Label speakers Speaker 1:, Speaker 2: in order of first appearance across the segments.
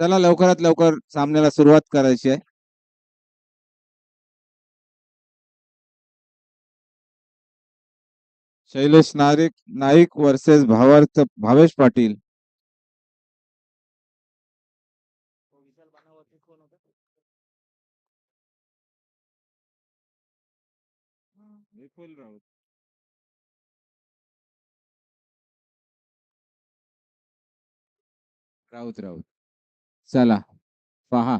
Speaker 1: त्याला लवकरात लवकर सामन्याला सुरुवात करायची आहे. शैलेश नारिक नाईक वर्सेस भावार्थ भावेश पाटील. विपुल राऊत राऊत राऊत. चला पहा.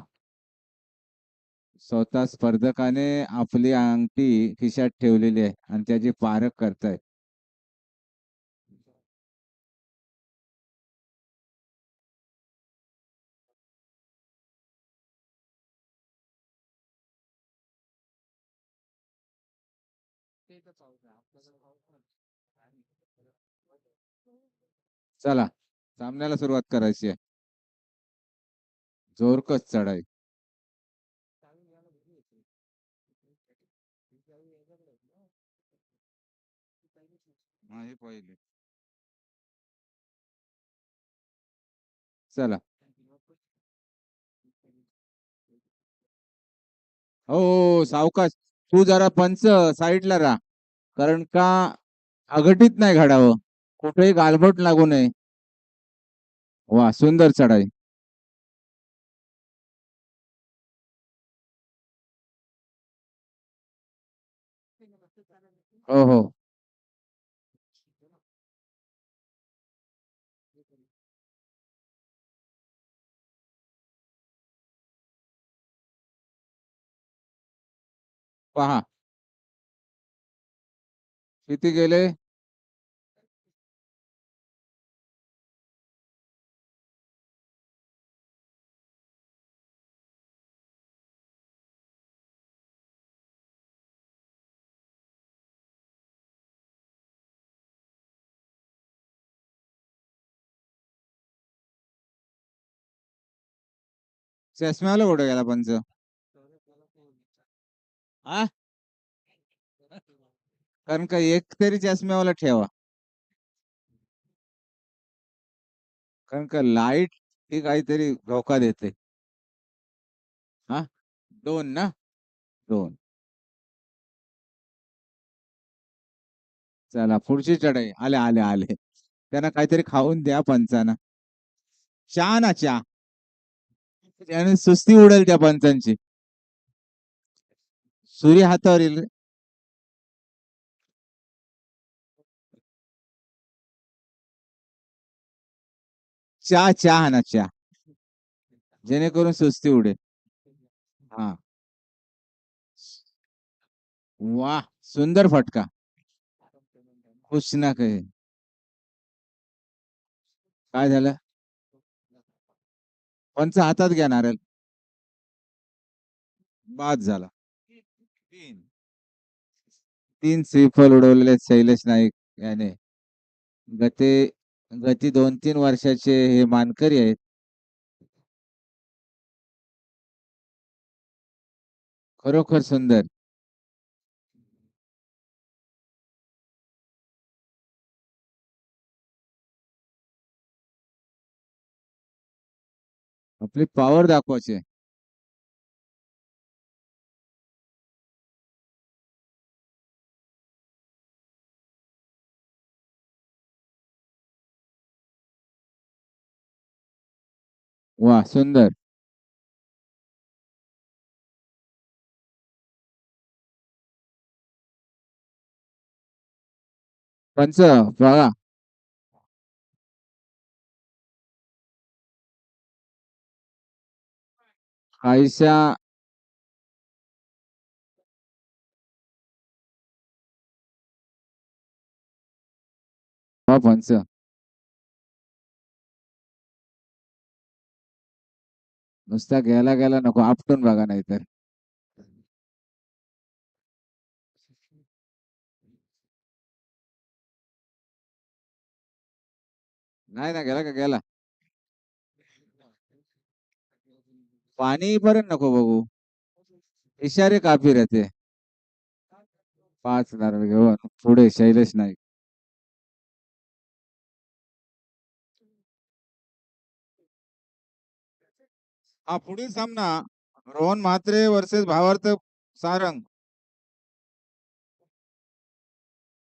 Speaker 1: स्वतः स्पर्धकाने आपली अंगठी खिशात ठेवलेली आहे आणि त्याची पारख करताय. चला सामन्याला सुरुवात करायची आहे. जोरकस चढाई. हा हे पहिले. चला. हो सावकाश. तू जरा पंच साईडला राहा. कारण का अघटित नाही घडावं. कुठेही गालबोट लागू नये. वा सुंदर चढाई. हो हो. पहा. किती गेले? चष्म्याला कुठे गेला पंच. आ? कारण का एक तरी चष्म्यावाला ठेवा. कारण का लाइट ही काहीतरी धोका देते. हा? दोन ना? दोन. चला पुढची चढाई. आले आले आले. त्यांना काहीतरी खाऊन द्या पंचांना. चहा ना चहा. त्याने सुस्ती उडेल त्या पंचांची. सूर्य हातावर येईल. रे. चहा चहा ना चहा जेणेकरून सुस्ती उडेल. हा. वा सुंदर फटका. खुश ना काय झालं? पंच हातात घ्या नारळ बाद झाला. तीन. तीन श्रीफल उडवलेले शैलेश नाईक याने. गते गती दोन तीन वर्षाचे हे मानकरी आहेत. खरोखर सुंदर. आपली पॉवर दाखवायची आहे. वा सुंदर पंच बघा काहीशा हा पंच नुसता घ्यायला गेला नको आपटून बघा नाहीतर. नाही ना गेला का गेला पाणी पर्यंत नको बघू. इशारे कापी राहते. पाच नारळ घेऊन पुढे शैलेश नाईक. हा पुढील सामना रोहन म्हात्रे वर्सेस भावार्थ सारंग.